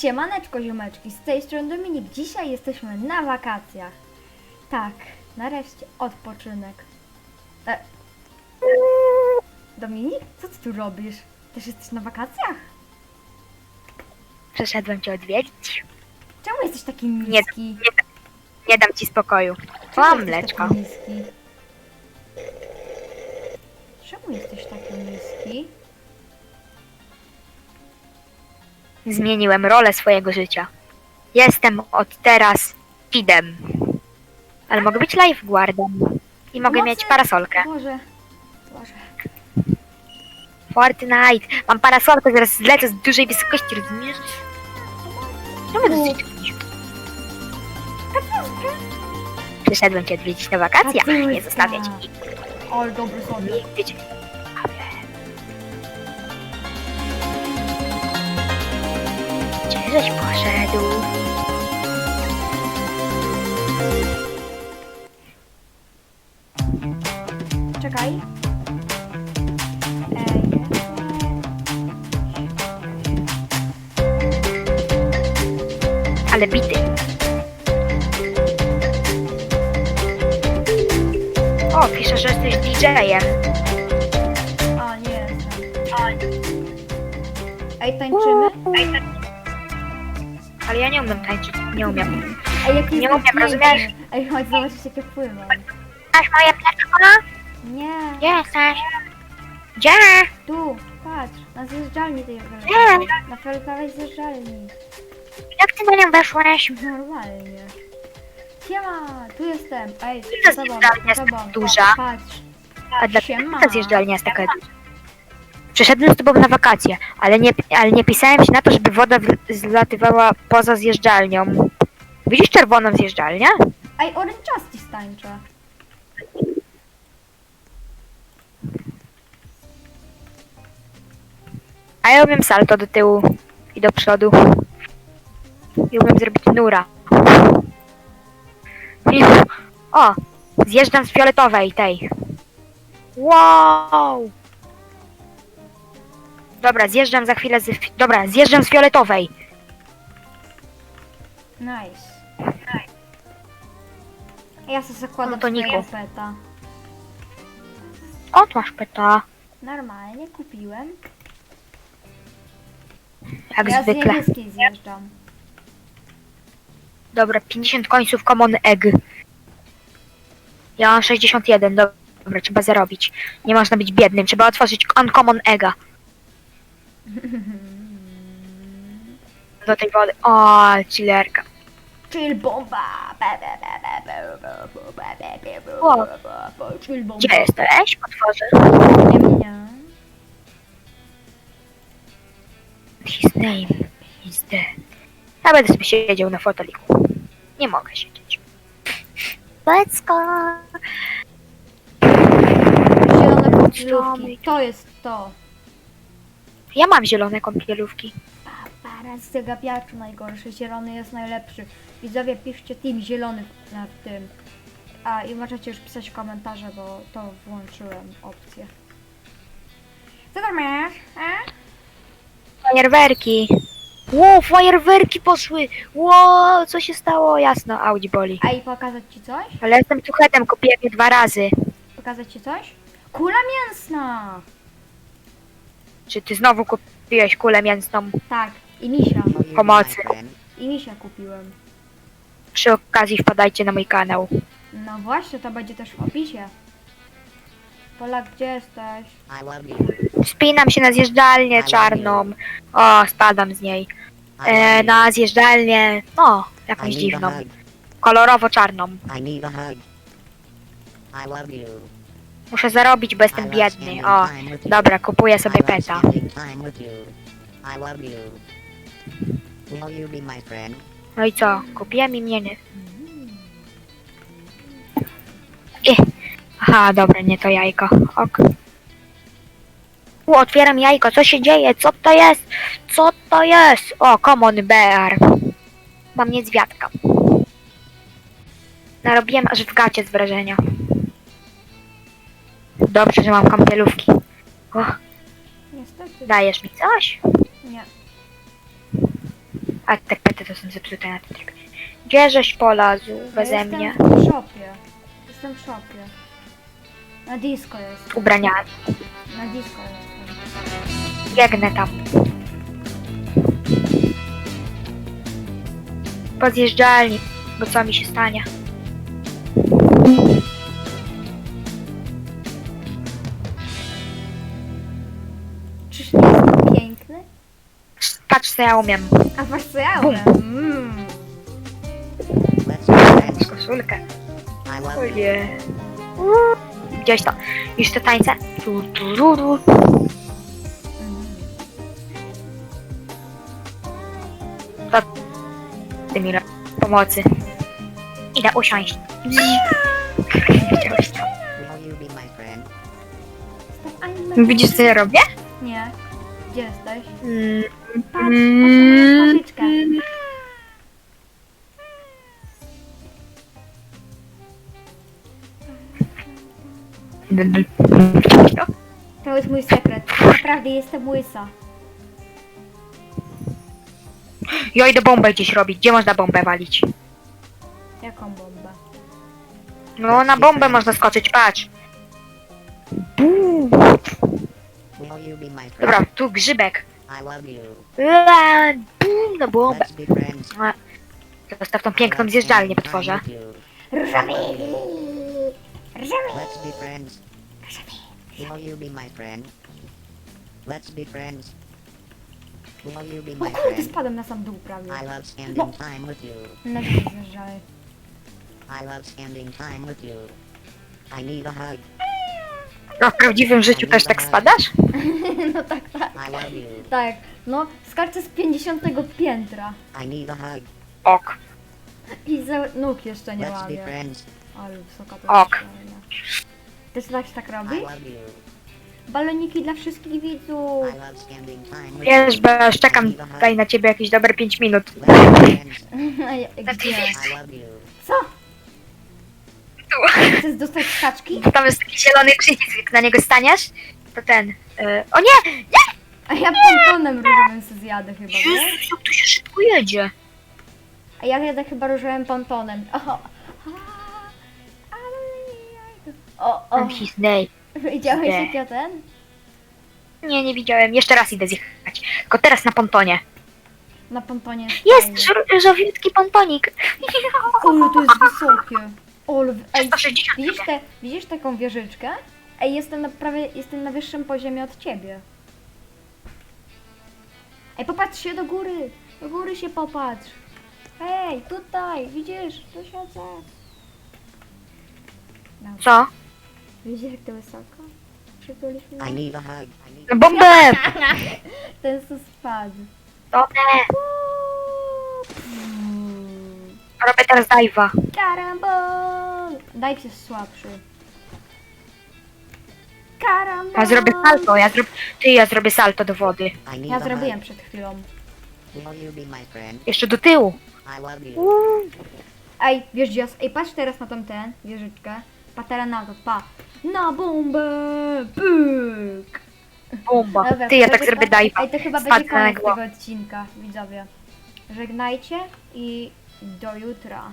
Siemaneczko ziomeczki, z tej strony Dominik. Dzisiaj jesteśmy na wakacjach. Tak, nareszcie odpoczynek. E... Dominik, co ty tu robisz? Też jesteś na wakacjach? Przeszedłem cię odwiedzić. Czemu jesteś taki Nie, niski? nie, nie dam ci spokoju. Czemu Mam jesteś mleczko. taki niski? Czemu jesteś taki niski? Zmieniłem rolę swojego życia. Jestem od teraz Fidem. Ale mogę być lifeguardem. I mogę mieć parasolkę. Boże, Boże. Fortnite. Mam parasolkę, zaraz zlecę z dużej wysokości, rozumiesz? Czemu dosyć Przyszedłem cię odwiedzić na wakacjach, nie zostawiać ci Ale dobry sobie. nigdy cię. Żeś poszedł? Czekaj. Ej. Ale bity. O, pisze, że jesteś DJ-em. A, nie jestem. Ej, tańczymy? Ale ja nie umiem tańczyć, nie umiem. Ej, jak Nie jest umiem, piękny. rozumiesz? Ej, chodź zobaczyć jakie pływam. Masz moje mleczko? Nie, Gdzie jesteś? Gdzie? tu, patrz, na zjeżdżalni tej Nie. felkowej. Na felkowej zjeżdżalni. Jak ty na nią weszłeś? Normalnie. Siema, tu jestem. Ej, za tobą, zjeżdżalnia za jest tobą. duża. Patrz. A dlaczego Siema. ta zjeżdżalnia jest taka duża? Przyszedłem z tobą na wakacje, ale nie, ale nie pisałem się na to, żeby woda zlatywała poza zjeżdżalnią. Widzisz czerwoną zjeżdżalnię? Ej, Orange Justice tańczę. A ja umiem salto do tyłu i do przodu. I umiem zrobić nura. I- O! Zjeżdżam z fioletowej tej. Wow! Dobra, zjeżdżam za chwilę z... fi- Dobra, zjeżdżam z fioletowej. Nice. Ja sobie zakładam No to swojego Niku. peta. O, tu masz pyta. Normalnie kupiłem. Jak ja z zwykle. niebieskiej zjeżdżam. Dobra, 50 końców common egg. Ja mam 61, dobra, trzeba zarobić. Nie można być biednym, trzeba otworzyć uncommon egga. Do tej wody. O, chillerka. Chill bomba! O. Chill bomba. Gdzie jesteś? Otworzę. Nie mnie. His name is dead. Ja będę sobie siedział na foteliku. Nie mogę siedzieć. Let's go. Zielone kąpielówki. To jest to. Ja mam zielone kąpielówki. Para z gapiaczu najgorszy. Zielony jest najlepszy. Widzowie, piszcie team zielony na tym. A i możecie już pisać komentarze, bo to włączyłem opcję. Co tam masz? A? Fajerwerki. Ło, fajerwerki poszły. Ło, co się stało? Jasno, Audi boli. A i pokazać ci coś? Ale jestem tuchetem, kupiłem je dwa razy. Pokazać ci coś? Kula mięsna! Czy ty znowu kupiłeś kulę mięsną? Tak, i misia. Pomocy. I misia kupiłem. Przy okazji wpadajcie na mój kanał. No właśnie, to będzie też w opisie. Polak, gdzie jesteś? I love you. Wspinam się na zjeżdżalnię czarną. O, spadam z niej. E, na zjeżdżalnię, no, I jakąś need dziwną. hug. Kolorowo-czarną. I need a hug. I love you. Muszę zarobić, bo jestem biedny. O, dobra, kupuję sobie peta. No i co? Kupiłem imienny. I. Aha, dobra, nie to jajko. Ok. U, otwieram jajko. Co się dzieje? Co to jest? Co to jest? O, common bear. Mam niedźwiadka. Narobiłem aż w gacie z wrażenia. Dobrze, że mam kąpielówki. O, Niestety. dajesz mi coś? Nie. A te pety to są zepsute na tym trybie. Gdzie żeś polazł beze jestem mnie? w shopie. Jestem w shopie. Na disco jest. Ubraniami. Na disco jestem. Biegnę tam. Po zjeżdżalni, bo co mi się stanie? Co ja umiem. A co ja umiem. Mm. Friends. Koszulkę. Oje. Gdzieś to. Już te tańce. Tu, tu, ru, ru. Ty mi pomocy. Idę usiąść. Widziałeś to? Widzisz co ja robię? Nie. Gdzie jesteś? Mm, Patrz, to? To jest mój sekret. Naprawdę jestem łysa. Ja idę bombę gdzieś robić. Gdzie można bombę walić? Jaką bombę? No, na bombę można skoczyć, patrz. Bum. Will you be my friend? Dobra, tu grzybek. I love you. Ua, Bum, na bombę. Let's be friends. Zostaw tą piękną zjeżdżalnię, potworze. with you. Rżawi! Rżawi! Let's be friends. Will you be my friend? Let's be friends. Will you be O my kurde, friend? spadłem na sam dół prawie. I love spending time with you. Na dół. I love spending time with you. I need a hug. No, w prawdziwym życiu też tak spadasz? No tak, tak. Tak. No, skaczę z 50 piętra. A. Ok. I za nóg jeszcze nie friends. Ale wysoka to Ok. jest fajna. Też tak się tak I robi? Baloniki dla wszystkich widzów. Wiesz, bo już czekam a tutaj na ciebie jakieś dobre 5 minut. A Gdzie? I Co? Chcesz dostać skaczki? Tam jest taki zielony przycisk, jak na niego staniesz, to ten... y, o nie! Nie! A ja pontonem różowym se zjadę chyba, nie? Jezus, jak tu się szybko jedzie. A ja jadę chyba różowym pontonem. O, a, ale- o, o. I'm his name. Widziałeś jak ja ten? Nie, nie widziałem. Jeszcze raz idę zjechać. Tylko teraz na pontonie. Na pontonie Jest fajnie. żół- żółwiutki pontonik. Ole, to jest wysokie. Ole, w- ej, 160 widzisz, te, widzisz taką wieżyczkę? Ej, jestem na prawie, jestem na wyższym poziomie od ciebie. Ej, popatrz się do góry. Do góry się popatrz. Hej, tutaj, widzisz? Tu siedzę. No, Co? widzisz jak to wysoko? Przytuliśmy. I need a hug. I need No bombę! Ten co spadł. Bombę! Mm. Robię teraz dive'a. Karambol! Dajcie jest słabszy. Karambol! Ja zrobię salto, ja zrobię... Ty, ja zrobię salto do wody. Ja zrobiłem przed chwilą. Jeszcze do tyłu. Ej, wiesz jest? Ej, patrz teraz na tą tę wieżyczkę. Patera na to, pa. Na bombę! Pyk! Bomba. Dobra, Ty, ja to tak chyba- zrobię dive'a. Ej, to chyba Spadnę będzie na koniec głowę. tego odcinka, widzowie. Żegnajcie i do jutra.